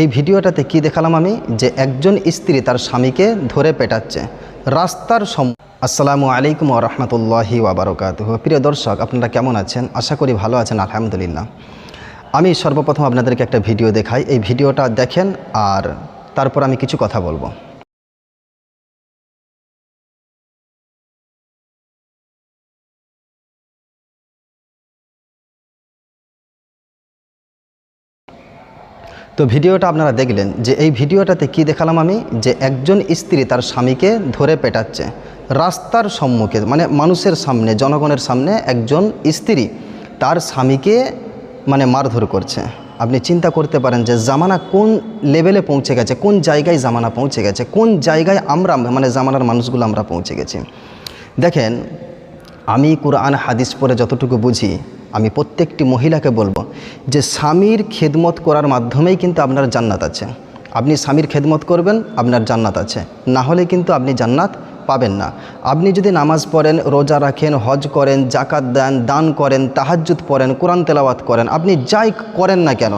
এই ভিডিওটাতে কি দেখালাম আমি? যে একজন স্ত্রী তার স্বামীকে ধরে পেটাচ্ছে। রাস্তার সম আসসালামু আলাইকুম রহমতুল্লাহি ওবরকাত প্রিয় দর্শক, আপনারা কেমন আছেন? আশা করি ভালো আছেন, আলহামদুলিল্লাহ। আমি সর্বপ্রথম আপনাদেরকে একটা ভিডিও দেখাই। এই ভিডিওটা দেখেন আর তারপর আমি কিছু কথা বলব। তো ভিডিওটা আপনারা দেখলেন যে এই ভিডিওটাতে কি দেখালাম আমি? যে একজন স্ত্রী তার স্বামীকে ধরে পেটাচ্ছে। রাস্তার সম্মুখে মানে মানুষের সামনে, জনগণের সামনে একজন স্ত্রী তার স্বামীকে মানে মারধর করছে। আপনি চিন্তা করতে পারেন যে জামানা কোন লেভেলে পৌঁছে গেছে, কোন জায়গায় জামানা পৌঁছে গেছে, কোন জায়গায় আমরা মানে জামানার মানুষগুলো আমরা পৌঁছে গেছি। দেখেন, আমি কোরআন, হাদিস পরে যতটুকু বুঝি আমি প্রত্যেকটি মহিলাকে বলব যে স্বামীর খেদমত করার মাধ্যমেই কিন্তু আপনার জান্নাত আছে। আপনি স্বামীর খেদমত করবেন, আপনার জান্নাত আছে। না হলে কিন্তু আপনি জান্নাত পাবেন না। আপনি যদি নামাজ পড়েন, রোজা রাখেন, হজ করেন জাকাত দেন, দান করেন, তাহাজ্জুদ পড়েন, কোরআন তেলাওয়াত করেন, আপনি যাই করেন না কেন,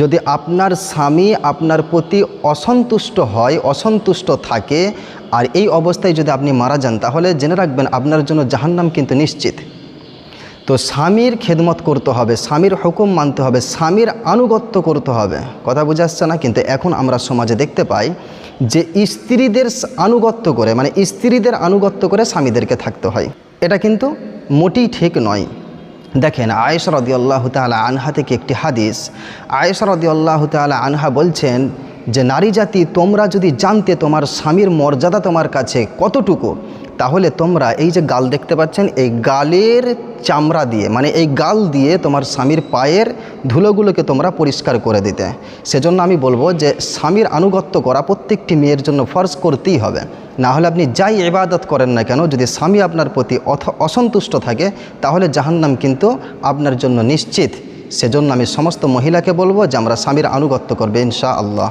যদি আপনার স্বামী আপনার প্রতি অসন্তুষ্ট হয়, অসন্তুষ্ট থাকে, আর এই অবস্থায় যদি আপনি মারা যান, তাহলে জেনে রাখবেন আপনার জন্য জাহান্নাম কিন্তু নিশ্চিত। তো স্বামীর খেদমত করতে হবে, স্বামীর হুকুম মানতে হবে, স্বামীর আনুগত্য করতে হবে। কথা বোঝা যাচ্ছে না, কিন্তু এখন আমরা সমাজে দেখতে পাই যে স্ত্রীদের আনুগত্য করে মানে স্ত্রীদের আনুগত্য করে স্বামীদেরকে থাকতে হয়। এটা কিন্তু মোটেই ঠিক নয়। দেখেন, আয়েশা রদি আল্লাহ তালা আনহা থেকে একটি হাদিস, আয়েশা রদি আল্লাহ তালা আনহা বলছেন যে, নারী জাতি, তোমরা যদি জানতে তোমার স্বামীর মর্যাদা তোমার কাছে কতটুকু তাহলে তোমরা এই যে গাল দেখতে পাচ্ছেন, এই গালের চামড়া দিয়ে মানে এই গাল দিয়ে তোমার স্বামীর পায়ের ধুলোগুলোকে তোমরা পরিষ্কার করে দিতে। সেজন্য আমি বলব যে স্বামীর আনুগত্য করা প্রত্যেকটি মেয়ের জন্য ফর্জ করতেই হবে। না হলে আপনি যাই ইবাদত করেন না কেন, যদি স্বামী আপনার প্রতি অথ, অসন্তুষ্ট থাকে, তাহলে জাহান্নাম কিন্তু আপনার জন্য নিশ্চিত। সেজন্য আমি সমস্ত মহিলাকে বলব যে আমরা স্বামীর আনুগত্য করবে ইনশা আল্লাহ